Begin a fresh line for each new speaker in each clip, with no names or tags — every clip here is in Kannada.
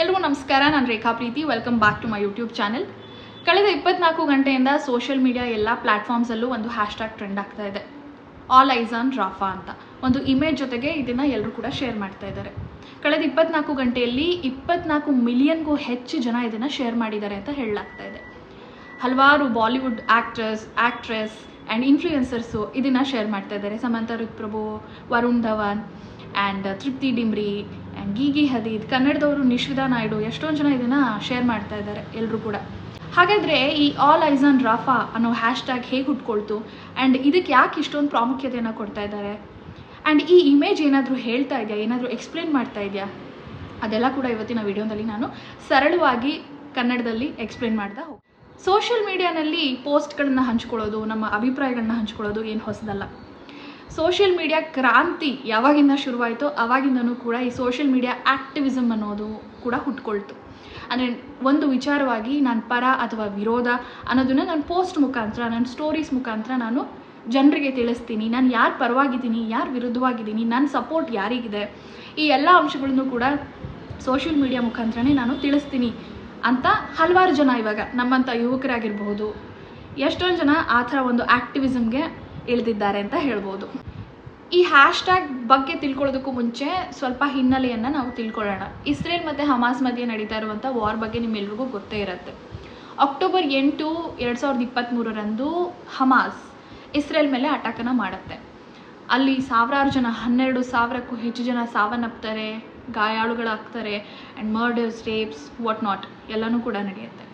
ಎಲ್ರಿಗೂ ನಮಸ್ಕಾರ, ನಾನು Rekha Preethi. Welcome back to my YouTube channel ಕಳೆದ ಇಪ್ಪತ್ನಾಲ್ಕು ಗಂಟೆಯಿಂದ ಸೋಷಿಯಲ್ ಮೀಡಿಯಾ ಎಲ್ಲ ಪ್ಲ್ಯಾಟ್ಫಾರ್ಮ್ಸಲ್ಲೂ ಒಂದು ಹ್ಯಾಶ್ಟ್ಯಾಗ್ ಟ್ರೆಂಡ್ ಆಗ್ತಾ ಇದೆ. ಆಲ್ ಐಸ್ ಆನ್ ರಾಫಾ ಅಂತ. ಒಂದು ಇಮೇಜ್ ಜೊತೆಗೆ ಇದನ್ನು ಎಲ್ಲರೂ ಕೂಡ ಶೇರ್ ಮಾಡ್ತಾ ಇದ್ದಾರೆ. ಕಳೆದ ಇಪ್ಪತ್ನಾಲ್ಕು ಗಂಟೆಯಲ್ಲಿ ಇಪ್ಪತ್ನಾಲ್ಕು ಮಿಲಿಯನ್ಗೂ ಹೆಚ್ಚು ಜನ ಇದನ್ನು ಶೇರ್ ಮಾಡಿದ್ದಾರೆ ಅಂತ ಹೇಳಲಾಗ್ತಾ ಇದೆ. ಹಲವಾರು Bollywood actors actress and influencers ಇದನ್ನು ಶೇರ್ ಮಾಡ್ತಾ ಇದ್ದಾರೆ. ಸಮಂತ ರುಕ್ಪ್ರಭು ವರುಣ್ ಧವನ್ ಆ್ಯಂಡ್ ತೃಪ್ತಿ ಡಿಮ್ರಿ ಆ್ಯಂಡ್ ಗೀಗಿ ಹದೀದ್ ಕನ್ನಡದವರು ನಿಶ್ವಿದಾ ನಾಯ್ಡು ಎಷ್ಟೊಂದು ಜನ ಇದನ್ನು ಶೇರ್ ಮಾಡ್ತಾ ಇದ್ದಾರೆ ಎಲ್ಲರೂ ಕೂಡ. ಹಾಗಾದರೆ ಈ ಆಲ್ ಐಸ್ ಆನ್ ರಾಫಾ ಅನ್ನೋ ಹ್ಯಾಶ್ಟ್ಯಾಗ್ ಹೇಗೆ ಹುಟ್ಕೊಳ್ತು? ಆ್ಯಂಡ್ ಇದಕ್ಕೆ ಯಾಕೆ ಇಷ್ಟೊಂದು ಪ್ರಾಮುಖ್ಯತೆಯನ್ನು ಕೊಡ್ತಾ ಇದ್ದಾರೆ? ಆ್ಯಂಡ್ ಈ ಇಮೇಜ್ ಏನಾದರೂ ಹೇಳ್ತಾ ಇದೆಯಾ? ಏನಾದರೂ ಎಕ್ಸ್ಪ್ಲೇನ್ ಮಾಡ್ತಾ ಇದೆಯಾ? ಅದೆಲ್ಲ ಕೂಡ ಇವತ್ತಿನ ವಿಡಿಯೋದಲ್ಲಿ ನಾನು ಸರಳವಾಗಿ ಕನ್ನಡದಲ್ಲಿ ಎಕ್ಸ್ಪ್ಲೇನ್ ಮಾಡ್ತಾ ಹೋಗಿ ಸೋಷಿಯಲ್ ಮೀಡಿಯಾನಲ್ಲಿ ಪೋಸ್ಟ್ಗಳನ್ನು ಹಂಚ್ಕೊಳ್ಳೋದು, ನಮ್ಮ ಅಭಿಪ್ರಾಯಗಳನ್ನ ಹಂಚ್ಕೊಳ್ಳೋದು ಏನು ಹೊಸದಲ್ಲ. ಸೋಷಿಯಲ್ ಮೀಡಿಯಾ ಕ್ರಾಂತಿ ಯಾವಾಗಿಂದ ಶುರುವಾಯಿತೋ ಆವಾಗಿಂದನೂ ಕೂಡ ಈ ಸೋಷಿಯಲ್ ಮೀಡಿಯಾ ಆ್ಯಕ್ಟಿವಿಸಮ್ ಅನ್ನೋದು ಕೂಡ ಹುಟ್ಕೊಳ್ತು. ಅಂದರೆ ಒಂದು ವಿಚಾರವಾಗಿ ನಾನು ಪರ ಅಥವಾ ವಿರೋಧ ಅನ್ನೋದನ್ನು ನಾನು ಪೋಸ್ಟ್ ಮುಖಾಂತರ ನನ್ನ ಸ್ಟೋರೀಸ್ ಮುಖಾಂತರ ನಾನು ಜನರಿಗೆ ತಿಳಿಸ್ತೀನಿ. ನಾನು ಯಾರು ಪರವಾಗಿದ್ದೀನಿ, ಯಾರು ವಿರುದ್ಧವಾಗಿದ್ದೀನಿ ನನ್ನ ಸಪೋರ್ಟ್ ಯಾರಿಗಿದೆ, ಈ ಎಲ್ಲ ಅಂಶಗಳನ್ನು ಕೂಡ ಸೋಷಿಯಲ್ ಮೀಡಿಯಾ ಮುಖಾಂತರನೇ ನಾನು ತಿಳಿಸ್ತೀನಿ ಅಂತ ಹಲವಾರು ಜನ ಇವಾಗ ನಮ್ಮಂಥ ಯುವಕರಾಗಿರ್ಬೋದು ಎಷ್ಟೊಂದು ಜನ ಆ ಥರ ಒಂದು ಆ್ಯಕ್ಟಿವಿಸಮ್ಗೆ ಇಳಿದಿದ್ದಾರೆ ಅಂತ ಹೇಳ್ಬೋದು. ಈ ಹ್ಯಾಶ್ಟ್ಯಾಗ್ ಬಗ್ಗೆ ತಿಳ್ಕೊಳ್ಳೋದಕ್ಕೂ ಮುಂಚೆ ಸ್ವಲ್ಪ ಹಿನ್ನೆಲೆಯನ್ನು ನಾವು ತಿಳ್ಕೊಳ್ಳೋಣ. ಇಸ್ರೇಲ್ ಮತ್ತು ಹಮಾಸ್ ಮಧ್ಯೆ ನಡೀತಾ ಇರುವಂಥ ವಾರ್ ಬಗ್ಗೆ ನಿಮ್ಮೆಲ್ರಿಗೂ ಗೊತ್ತೇ ಇರುತ್ತೆ. ಅಕ್ಟೋಬರ್ ಎಂಟು ಎರಡು ಸಾವಿರದ ಇಪ್ಪತ್ತ್ಮೂರರಂದು ಹಮಾಸ್ ಇಸ್ರೇಲ್ ಮೇಲೆ ಅಟ್ಯಾಕನ್ನು ಮಾಡುತ್ತೆ. ಅಲ್ಲಿ ಸಾವಿರಾರು ಜನ, ಹನ್ನೆರಡು ಸಾವಿರಕ್ಕೂ ಹೆಚ್ಚು ಜನ ಸಾವನ್ನಪ್ತಾರೆ ಗಾಯಾಳುಗಳಾಗ್ತಾರೆ and murders rapes what not ಎಲ್ಲನೂ ಕೂಡ ನಡೆಯುತ್ತೆ.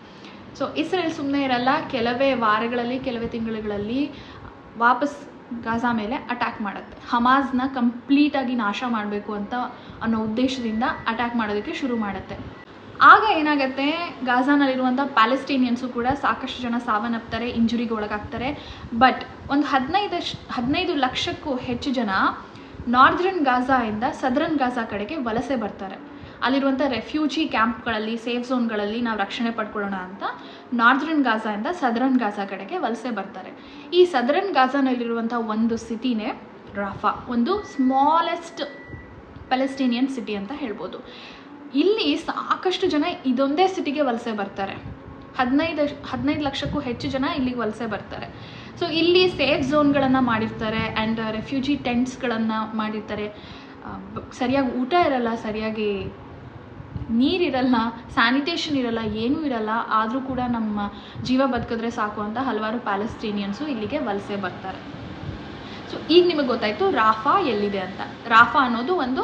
ಸೊ ಇಸ್ರೇಲ್ ಸುಮ್ಮನೆ ಇರಲ್ಲ, ಕೆಲವೇ ವಾರಗಳಲ್ಲಿ, ಕೆಲವೇ ತಿಂಗಳುಗಳಲ್ಲಿ ವಾಪಸ್ ಗಾಜಾ ಮೇಲೆ ಅಟ್ಯಾಕ್ ಮಾಡುತ್ತೆ. ಹಮಾಜ್ನ ಕಂಪ್ಲೀಟಾಗಿ ನಾಶ ಮಾಡಬೇಕು ಅಂತ ಅನ್ನೋ ಉದ್ದೇಶದಿಂದ ಅಟ್ಯಾಕ್ ಮಾಡೋದಕ್ಕೆ ಶುರು ಮಾಡುತ್ತೆ. ಆಗ ಏನಾಗುತ್ತೆ, ಗಾಜಾನಲ್ಲಿರುವಂಥ ಪ್ಯಾಲೆಸ್ಟೀನಿಯನ್ಸು ಕೂಡ ಸಾಕಷ್ಟು ಜನ ಸಾವನ್ನಪ್ತಾರೆ ಇಂಜುರಿಗೆ ಒಳಗಾಗ್ತಾರೆ. ಬಟ್ ಒಂದು ಹದಿನೈದು ಹದಿನೈದು ಲಕ್ಷಕ್ಕೂ ಹೆಚ್ಚು ಜನ ನಾರ್ದರ್ನ್ ಇಂದ ಸದರನ್ ಗಾಜಾ ಕಡೆಗೆ ವಲಸೆ ಬರ್ತಾರೆ. ಅಲ್ಲಿರುವಂಥ ರೆಫ್ಯೂಜಿ ಕ್ಯಾಂಪ್ಗಳಲ್ಲಿ ಸೇಫ್ ಝೋನ್ಗಳಲ್ಲಿ ನಾವು ರಕ್ಷಣೆ ಪಡ್ಕೊಳ್ಳೋಣ ಅಂತ ನಾರ್ದರ್ನ್ ಇಂದ ಸದರನ್ ಗಾಜಾ ಕಡೆಗೆ ವಲಸೆ ಬರ್ತಾರೆ. ಈ ಸದರನ್ ಗಾಜಾನಲ್ಲಿರುವಂಥ ಒಂದು ಸಿಟಿನೇ ರಾಫಾ ಒಂದು ಸ್ಮಾಲೆಸ್ಟ್ ಪ್ಯಾಲೆಸ್ಟೀನಿಯನ್ ಸಿಟಿ ಅಂತ ಹೇಳ್ಬೋದು. ಇಲ್ಲಿ ಸಾಕಷ್ಟು ಜನ ಇದೊಂದೇ ಸಿಟಿಗೆ ವಲಸೆ ಬರ್ತಾರೆ. ಹದಿನೈದು ಹದಿನೈದು ಲಕ್ಷಕ್ಕೂ ಹೆಚ್ಚು ಜನ ಇಲ್ಲಿಗೆ ವಲಸೆ ಬರ್ತಾರೆ. ಸೊ ಇಲ್ಲಿ ಸೇಫ್ ಝೋನ್ಗಳನ್ನು ಮಾಡಿರ್ತಾರೆ ಆ್ಯಂಡ್ ರೆಫ್ಯೂಜಿ ಟೆಂಟ್ಸ್ಗಳನ್ನು ಮಾಡಿರ್ತಾರೆ. ಸರಿಯಾಗಿ ಊಟ ಇರಲ್ಲ, ಸರಿಯಾಗಿ ನೀರಿರಲ್ಲ ಸ್ಯಾನಿಟೇಷನ್ ಇರಲ್ಲ, ಏನೂ ಇರಲ್ಲ, ಆದರೂ ಕೂಡ ನಮ್ಮ ಜೀವ ಬದುಕಿದ್ರೆ ಸಾಕು ಅಂತ ಹಲವಾರು ಪ್ಯಾಲೆಸ್ಟೀನಿಯನ್ಸು ಇಲ್ಲಿಗೆ ವಲಸೆ ಬರ್ತಾರೆ. ಸೊ ಈಗ ನಿಮಗೆ ಗೊತ್ತಾಯಿತು ರಾಫಾ ಎಲ್ಲಿದೆ ಅಂತ. ರಾಫಾ ಅನ್ನೋದು ಒಂದು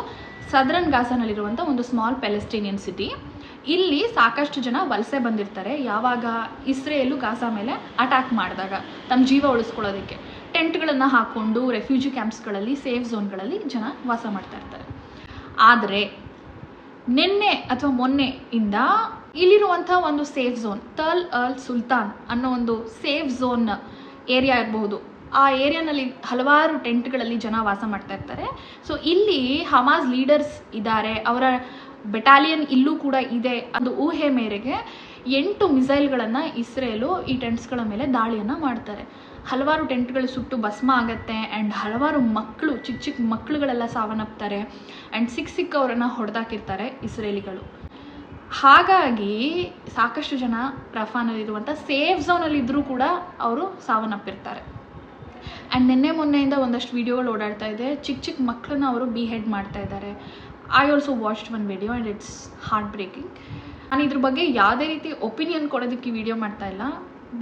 ಸದರನ್ ಗಾಸನಲ್ಲಿರುವಂಥ ಒಂದು ಸ್ಮಾಲ್ ಪ್ಯಾಲೆಸ್ಟೀನಿಯನ್ ಸಿಟಿ ಇಲ್ಲಿ ಸಾಕಷ್ಟು ಜನ ವಲಸೆ ಬಂದಿರ್ತಾರೆ. ಯಾವಾಗ ಇಸ್ರೇಲು ಗಾಸಾ ಮೇಲೆ ಅಟ್ಯಾಕ್ ಮಾಡಿದಾಗ, ತಮ್ಮ ಜೀವ ಉಳಿಸ್ಕೊಳ್ಳೋದಕ್ಕೆ. ಟೆಂಟ್ಗಳನ್ನು ಹಾಕ್ಕೊಂಡು ರೆಫ್ಯೂಜಿ ಕ್ಯಾಂಪ್ಸ್ಗಳಲ್ಲಿ ಸೇಫ್ ಝೋನ್ಗಳಲ್ಲಿ ಜನ ವಾಸ ಮಾಡ್ತಾ ಇರ್ತಾರೆ. ಆದರೆ ನಿನ್ನೆ ಅಥವಾ ಮೊನ್ನೆ ಇಂದ ಇಲ್ಲಿರುವಂಥ ಒಂದು ಸೇಫ್ ಝೋನ್ ತಲ್ ಅಲ್ ಸುಲ್ತಾನ್ ಅನ್ನೋ ಒಂದು ಸೇಫ್ ಝೋನ್ ಏರಿಯಾ ಇರಬಹುದು. ಆ ಏರಿಯಾನಲ್ಲಿ ಹಲವಾರು ಟೆಂಟ್ಗಳಲ್ಲಿ ಜನ ವಾಸ ಮಾಡ್ತಾ ಇರ್ತಾರೆ. ಸೊ ಇಲ್ಲಿ ಹಮಾಸ್ ಲೀಡರ್ಸ್ ಇದ್ದಾರೆ. ಅವರ ಬೆಟಾಲಿಯನ್ ಇಲ್ಲೂ ಕೂಡ ಇದೆ ಒಂದು ಊಹೆ ಮೇರೆಗೆ ಎಂಟು ಮಿಸೈಲ್ಗಳನ್ನು ಇಸ್ರೇಲು ಈ ಟೆಂಟ್ಸ್ಗಳ ಮೇಲೆ ದಾಳಿಯನ್ನು ಮಾಡ್ತಾರೆ. ಹಲವಾರು ಟೆಂಟ್ಗಳು ಸುಟ್ಟು ಭಸ್ಮ ಆಗುತ್ತೆ ಆ್ಯಂಡ್ ಹಲವಾರು ಮಕ್ಕಳು, ಚಿಕ್ಕ ಚಿಕ್ಕ ಮಕ್ಕಳುಗಳೆಲ್ಲ ಸಾವನ್ನಪ್ತಾರೆ ಆ್ಯಂಡ್ ಸಿಕ್ಕ ಸಿಕ್ಕವರನ್ನು ಹೊಡೆದಾಕಿರ್ತಾರೆ ಇಸ್ರೇಲಿಗಳು. ಹಾಗಾಗಿ ಸಾಕಷ್ಟು ಜನ ರಫಾನಲ್ಲಿರುವಂಥ ಸೇಫ್ ಝೋನಲ್ಲಿದ್ದರೂ ಕೂಡ ಅವರು ಸಾವನ್ನಪ್ಪಿರ್ತಾರೆ. ಆ್ಯಂಡ್ ನಿನ್ನೆ ಮೊನ್ನೆಯಿಂದ ಒಂದಷ್ಟು ವೀಡಿಯೋಗಳು ಓಡಾಡ್ತಾ ಇದೆ. ಚಿಕ್ಕ ಚಿಕ್ಕ ಮಕ್ಕಳನ್ನ ಅವರು ಬಿಹೆಡ್ ಮಾಡ್ತಾ ಇದ್ದಾರೆ. I also watched one video and it's heart breaking ನಾನು ಇದ್ರ ಬಗ್ಗೆ ಯಾವುದೇ ರೀತಿ ಒಪಿನಿಯನ್ ಕೊಡೋದಕ್ಕೆ ವಿಡಿಯೋ ಮಾಡ್ತಾ ಇಲ್ಲ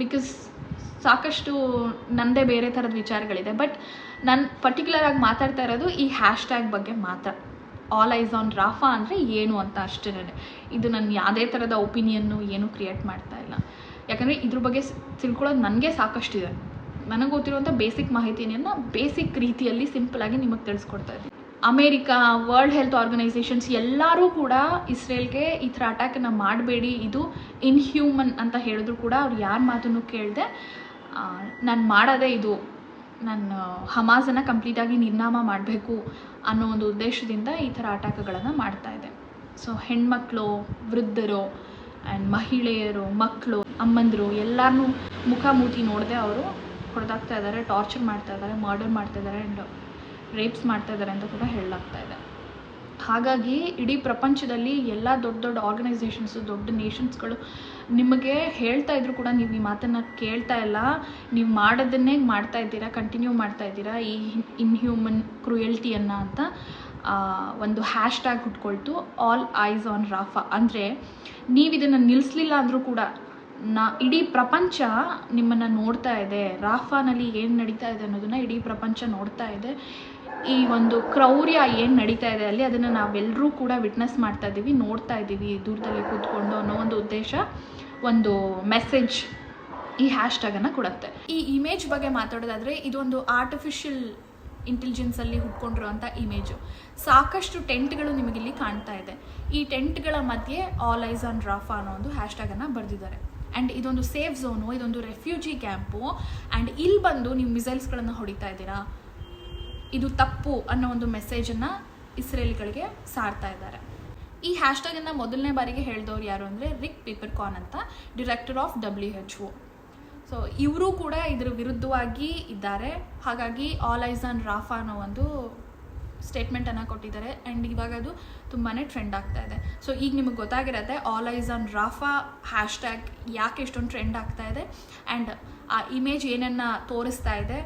ಬಿಕಾಸ್ ಸಾಕಷ್ಟು ನನ್ನದೇ ಬೇರೆ ಥರದ ವಿಚಾರಗಳಿದೆ. ಬಟ್ ನಾನು ಪರ್ಟಿಕ್ಯುಲರ್ ಆಗಿ ಮಾತಾಡ್ತಾ ಇರೋದು ಈ ಹ್ಯಾಶ್ ಟ್ಯಾಗ್ ಬಗ್ಗೆ ಮಾತ್ರ. ಆಲ್ ಐಸ್ ಆನ್ ರಾಫಾ ಅಂದರೆ ಏನು ಅಂತ ಅಷ್ಟೇ ಇದು ನನ್ನ ಯಾವುದೇ ಥರದ ಒಪಿನಿಯನ್ನು ಏನೂ ಕ್ರಿಯೇಟ್ ಮಾಡ್ತಾ ಇಲ್ಲ. ಯಾಕಂದರೆ ಇದ್ರ ಬಗ್ಗೆ ತಿಳ್ಕೊಳ್ಳೋದು ನನಗೆ ಸಾಕಷ್ಟಿದೆ. ನನಗೆ ಗೊತ್ತಿರುವಂಥ ಬೇಸಿಕ್ ಮಾಹಿತಿಯನ್ನು ಬೇಸಿಕ್ ರೀತಿಯಲ್ಲಿ ಸಿಂಪಲಾಗಿ ನಿಮಗೆ ತಿಳಿಸ್ಕೊಡ್ತಾ ಇದ್ದೀನಿ. ಅಮೇರಿಕಾ ವರ್ಲ್ಡ್ ಹೆಲ್ತ್ ಆರ್ಗನೈಸೇಷನ್ಸ್ ಎಲ್ಲರೂ ಕೂಡ ಇಸ್ರೇಲ್ಗೆ ಈ ಥರ ಅಟ್ಯಾಕನ್ನು ಮಾಡಬೇಡಿ, ಇದು ಇನ್ಹ್ಯೂಮನ್ ಅಂತ ಹೇಳಿದ್ರು ಕೂಡ ಅವ್ರು ಯಾರ ಮಾತನ್ನು ಕೇಳಿದೆ ನಾನು ಮಾಡೋದೇ ಇದು, ನಾನು ಹಮಾಸನ್ನು ಕಂಪ್ಲೀಟಾಗಿ ನಿರ್ನಾಮ ಮಾಡಬೇಕು ಅನ್ನೋ ಒಂದು ಉದ್ದೇಶದಿಂದ ಈ ಥರ ಅಟ್ಯಾಕ್ಗಳನ್ನು ಮಾಡ್ತಾ ಇದೆ ಸೊ ಹೆಣ್ಮಕ್ಳು, ವೃದ್ಧರು ಆ್ಯಂಡ್ ಮಹಿಳೆಯರು, ಮಕ್ಕಳು, ಅಮ್ಮಂದರು ಎಲ್ಲರನ್ನೂ ಮುಖ ಮೂತಿ ನೋಡದೆ ಅವರು ಹೊಡೆದಾಗ್ತಾ ಇದ್ದಾರೆ ಟಾರ್ಚರ್ ಮಾಡ್ತಾ ಇದ್ದಾರೆ ಮರ್ಡರ್ ಮಾಡ್ತಾ ಇದ್ದಾರೆ ಆ್ಯಂಡ್ ರೇಪ್ಸ್ ಮಾಡ್ತಾ ಇದ್ದಾರೆ ಅಂತ ಕೂಡ ಹೇಳಲಾಗ್ತಾ ಇದೆ. ಹಾಗಾಗಿ ಇಡೀ ಪ್ರಪಂಚದಲ್ಲಿ ಎಲ್ಲ ದೊಡ್ಡ ದೊಡ್ಡ ಆರ್ಗನೈಸೇಷನ್ಸು ದೊಡ್ಡ ನೇಷನ್ಸ್ಗಳು ನಿಮಗೆ ಹೇಳ್ತಾ ಇದ್ರು ಕೂಡ ನೀವು ಈ ಮಾತನ್ನು ಕೇಳ್ತಾ ಇಲ್ಲ. ನೀವು ಮಾಡೋದನ್ನೇ ಮಾಡ್ತಾ ಇದ್ದೀರಾ ಕಂಟಿನ್ಯೂ ಮಾಡ್ತಾ ಇದ್ದೀರಾ, ಈ ಇನ್ಹ್ಯೂಮನ್ ಕ್ರುಯಲ್ಟಿಯನ್ನು ಅಂತ ಒಂದು ಹ್ಯಾಶ್ ಟ್ಯಾಗ್ ಹುಟ್ಕೊಳ್ತು ಆಲ್ ಐಸ್ ಆನ್ ರಾಫಾ ಅಂದರೆ ನೀವು ಇದನ್ನು ನಿಲ್ಲಿಸಲಿಲ್ಲ ಅಂದರೂ ಕೂಡ ನಾ, ಇಡೀ ಪ್ರಪಂಚ ನಿಮ್ಮನ್ನು ನೋಡ್ತಾ ಇದೆ. ರಾಫಾನಲ್ಲಿ ಏನು ನಡೀತಾ ಇದೆ ಅನ್ನೋದನ್ನು ಇಡೀ ಪ್ರಪಂಚ ನೋಡ್ತಾ ಇದೆ. ಈ ಒಂದು ಕ್ರೌರ್ಯ ಏನು ನಡೀತಾ ಇದೆ ಅಲ್ಲಿ ಅದನ್ನು ನಾವೆಲ್ಲರೂ ಕೂಡ ವಿಟ್ನೆಸ್ ಮಾಡ್ತಾ ಇದ್ದೀವಿ ನೋಡ್ತಾ ಇದ್ದೀವಿ ದೂರದಲ್ಲಿ ಕೂತ್ಕೊಂಡು ಅನ್ನೋ ಒಂದು ಉದ್ದೇಶ, ಒಂದು ಮೆಸೇಜ್ ಈ ಹ್ಯಾಶ್ ಟ್ಯಾಗನ್ನು ಕೊಡುತ್ತೆ. ಈ ಇಮೇಜ್ ಬಗ್ಗೆ ಮಾತಾಡೋದಾದರೆ ಇದೊಂದು ಆರ್ಟಿಫಿಷಿಯಲ್ ಇಂಟೆಲಿಜೆನ್ಸಲ್ಲಿ ಹುಟ್ಕೊಂಡಿರುವಂಥ ಇಮೇಜು ಸಾಕಷ್ಟು ಟೆಂಟ್ಗಳು ನಿಮಗಿಲ್ಲಿ ಕಾಣ್ತಾ ಇದೆ. ಈ ಟೆಂಟ್ಗಳ ಮಧ್ಯೆ ಆಲ್ ಐಸ್ ಆನ್ ರಾಫಾ ಅನ್ನೋ ಒಂದು ಹ್ಯಾಶ್ ಟ್ಯಾಗನ್ನು ಬರೆದಿದ್ದಾರೆ. ಆ್ಯಂಡ್ ಇದೊಂದು ಸೇಫ್ ಝೋನು ಇದೊಂದು ರೆಫ್ಯೂಜಿ ಕ್ಯಾಂಪು ಆ್ಯಂಡ್ ಇಲ್ಲಿ ಬಂದು ನೀವು ಮಿಸೈಲ್ಸ್ಗಳನ್ನು ಹೊಡಿತಾ ಇದ್ದೀರಾ? ಇದು ತಪ್ಪು ಅನ್ನೋ ಒಂದು ಮೆಸೇಜನ್ನು ಇಸ್ರೇಲ್ಗಳಿಗೆ ಸಾರ್ತಾ ಇದ್ದಾರೆ. ಈ ಹ್ಯಾಶ್ಟ್ಯಾಗನ್ನು ಮೊದಲನೇ ಬಾರಿಗೆ ಹೇಳಿದವ್ರು ಯಾರು ಅಂದರೆ ರಿಕ್ ಪಿಪರ್ಕಾನ್ ಅಂತ director of W H O so ಇವರು ಕೂಡ ಇದರ ವಿರುದ್ಧವಾಗಿ ಇದ್ದಾರೆ. ಹಾಗಾಗಿ ಆಲ್ ಐಸ್ ಆನ್ ರಾಫಾ ಅನ್ನೋ ಒಂದು ಸ್ಟೇಟ್ಮೆಂಟನ್ನು ಕೊಟ್ಟಿದ್ದಾರೆ. ಆ್ಯಂಡ್ ಇವಾಗ ಅದು ತುಂಬಾ ಟ್ರೆಂಡ್ ಆಗ್ತಾ ಇದೆ. ಸೊ ಈಗ ನಿಮಗೆ ಗೊತ್ತಾಗಿರತ್ತೆ all eyes on Rafah hashtag ಯಾಕೆ ಇಷ್ಟೊಂದು ಟ್ರೆಂಡ್ ಆಗ್ತಾ ಇದೆ. ಆ್ಯಂಡ್ ಆ ಇಮೇಜ್ ಏನನ್ನು ತೋರಿಸ್ತಾ ಇದೆ.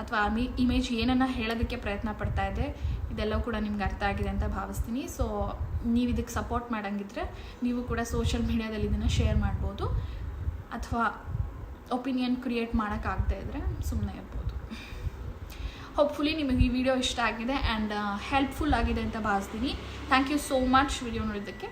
ಅಥವಾ ಇಮೇಜ್ ಏನನ್ನು ಹೇಳೋದಕ್ಕೆ ಪ್ರಯತ್ನ ಪಡ್ತಾ ಇದೆ ಇದೆಲ್ಲವೂ ಕೂಡ ನಿಮ್ಗೆ ಅರ್ಥ ಆಗಿದೆ ಅಂತ ಭಾವಿಸ್ತೀನಿ. ಸೊ ನೀವು ಇದಕ್ಕೆ ಸಪೋರ್ಟ್ ಮಾಡಂಗಿದ್ರೆ ನೀವು ಕೂಡ ಸೋಷಿಯಲ್ ಮೀಡಿಯಾದಲ್ಲಿ ಇದನ್ನು ಶೇರ್ ಮಾಡ್ಬೋದು. ಅಥವಾ ಒಪಿನಿಯನ್ ಕ್ರಿಯೇಟ್ ಮಾಡೋಕ್ಕಾಗದೇ ಇದ್ದರೆ ಸುಮ್ಮನೆ ಇರ್ಬೋದು. ಹೋಪ್ಫುಲಿ ನಿಮಗೆ ಈ ವಿಡಿಯೋ ಇಷ್ಟ ಆಗಿದೆ ಆ್ಯಂಡ್ ಹೆಲ್ಪ್ಫುಲ್ ಆಗಿದೆ ಅಂತ ಭಾವಿಸ್ತೀನಿ. Thank you so much video ನೋಡಿದ್ದಕ್ಕೆ.